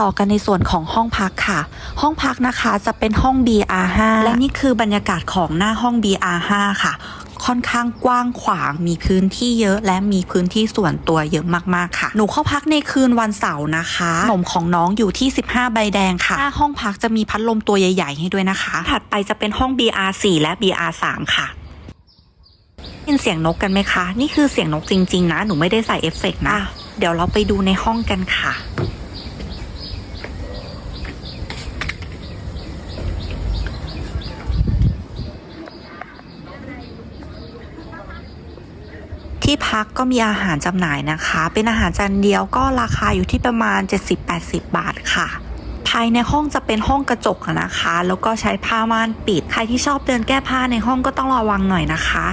ต่อกันในส่วนของห้องพักค่ะ ห้องพักนะคะจะเป็นห้อง BR5 และนี่คือบรรยากาศของหน้าห้อง BR5 ค่ะค่อนข้างกว้างขวาง มีพื้นที่เยอะ และมีพื้นที่ส่วนตัวเยอะมากๆค่ะ หนูเข้าพักในคืนวันเสาร์นะคะนมของน้องอยู่ที่ 15 ใบแดงค่ะ หน้าห้องพักจะมีพัดลมตัวใหญ่ ๆ ให้ด้วยนะคะ ถัดไปจะเป็นห้อง BR4 และ BR3 ค่ะได้ยินเสียงนกกันไหมคะ นี่คือเสียงนกจริง ๆ นะ หนูไม่ได้ใส่เอฟเฟกต์นะ เดี๋ยวเราไปดูในห้องกันค่ะ ที่พักก็มีอาหารจำหน่ายนะคะ เป็นอาหารจานเดียวก็ราคาอยู่ที่ประมาณ 70-80 บาทค่ะภายในห้องจะเป็นห้องกระจกนะคะ แล้วก็ใช้ผ้าม่านปิด ใครที่ชอบเดินแก้ผ้าในห้องก็ต้องระวังหน่อยนะคะ